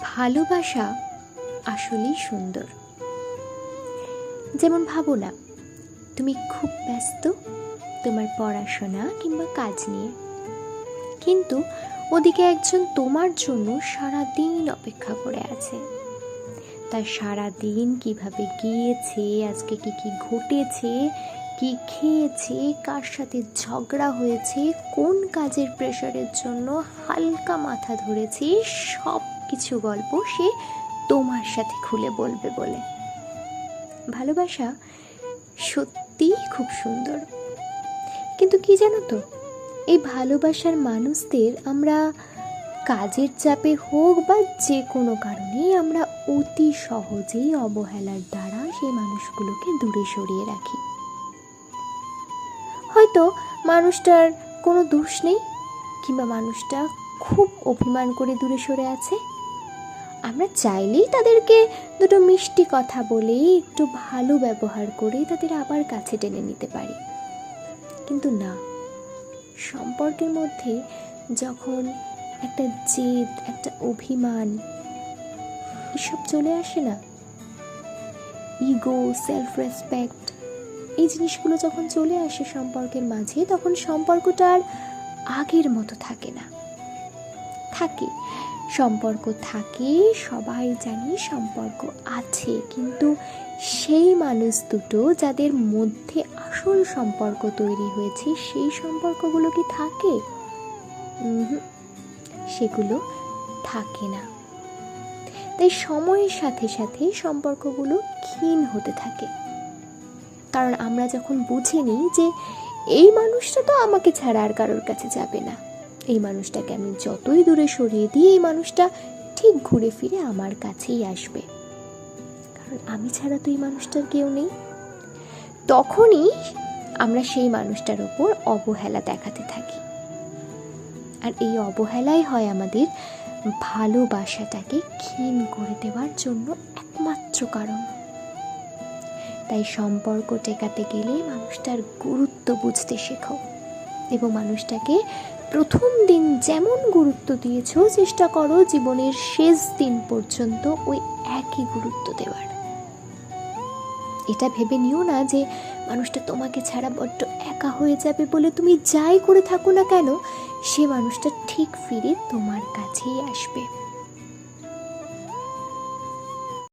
ভালোবাসা আসলেই সুন্দর। যেমন ভাবো না, তুমি খুব ব্যস্ত, তোমার পড়াশোনা কিংবা কাজ নিয়ে। কিন্তু ওদিকে একজন তোমার জন্য সারা দিন অপেক্ষা করে আছে। তার সারা দিন কীভাবে গিয়েছে, আজকে কি কি ঘটেছে কি খেয়েছে, কার সাথে ঝগড়া হয়েছে, কোন কাজের প্রেশারের জন্য হালকা মাথা ধরেছে সব কিছু গল্প সে তোমার সাথে খুলে বলবে বলে। ভালোবাসা সত্যিই খুব সুন্দর। কিন্তু কি জানো তো, এই ভালোবাসার মানুষদের আমরা কাজের চাপে হোক বা যে কোনো কারণেই আমরা অতি সহজেই অবহেলার দ্বারা সেই মানুষগুলোকে দূরে সরিয়ে রাখি। হয়তো মানুষটার কোনো দোষ নেই কিংবা মানুষটা খুব অভিমান করে দূরে সরে আছে। আমরা চাইলেই তাদেরকে দুটো মিষ্টি কথা বলে একটু ভালো ব্যবহার করে তাদের আবার কাছে টেনে নিতে পারি। কিন্তু না, সম্পর্কের মধ্যে যখন একটা জেদ, একটা অভিমান, এসব চলে আসে না। ইগো সেলফ রেসপেক্ট এই জিনিসগুলো যখন চলে আসে সম্পর্কের মাঝে, তখন সম্পর্কটা আর আগের মতো থাকে না। থাকে। সম্পর্ক থাকে, সবাই জানি সম্পর্ক আছে, কিন্তু সেই মানুষ দুটো যাদের মধ্যে আসল সম্পর্ক তৈরি হয়েছে, সেই সম্পর্কগুলো কি থাকে? সেগুলো থাকে না। তাই সময়ের সাথে সাথে সম্পর্কগুলো ক্ষীণ হতে থাকে। কারণ আমরা যখন বুঝে নিই যে এই মানুষটা তো আমাকে ছাড়া আর কারোর কাছে যাবে না। এই মানুষটাকে আমি যতই দূরে সরিয়ে দিই, এই মানুষটা ঠিক ঘুরে ফিরে আমার কাছেই আসবে। কারণ আমি ছাড়া তো এই মানুষটার কেউ নেই। তখনই আমরা সেই মানুষটার ওপর অবহেলা দেখাতে থাকি। আর এই অবহেলাই হয় আমাদের ভালোবাসাটাকে ক্ষীণ করে দেওয়ার জন্য একমাত্র কারণ। তাই সম্পর্ক টেকাতে গেলে মানুষটার গুরুত্ব বুঝতে শেখো এবং মানুষটাকে প্রথম দিন যেমন গুরুত্ব দিয়েছ, চেষ্টা করো জীবনের শেষ দিন পর্যন্ত ওই একই গুরুত্ব দেওয়ার। এটা ভেবে নিও না যে মানুষটা তোমাকে ছাড়া বড্ড একা হয়ে যাবে বলে তুমি যাই করে থাকো না কেন, সে মানুষটা ঠিক ফিরে তোমার কাছেই আসবে।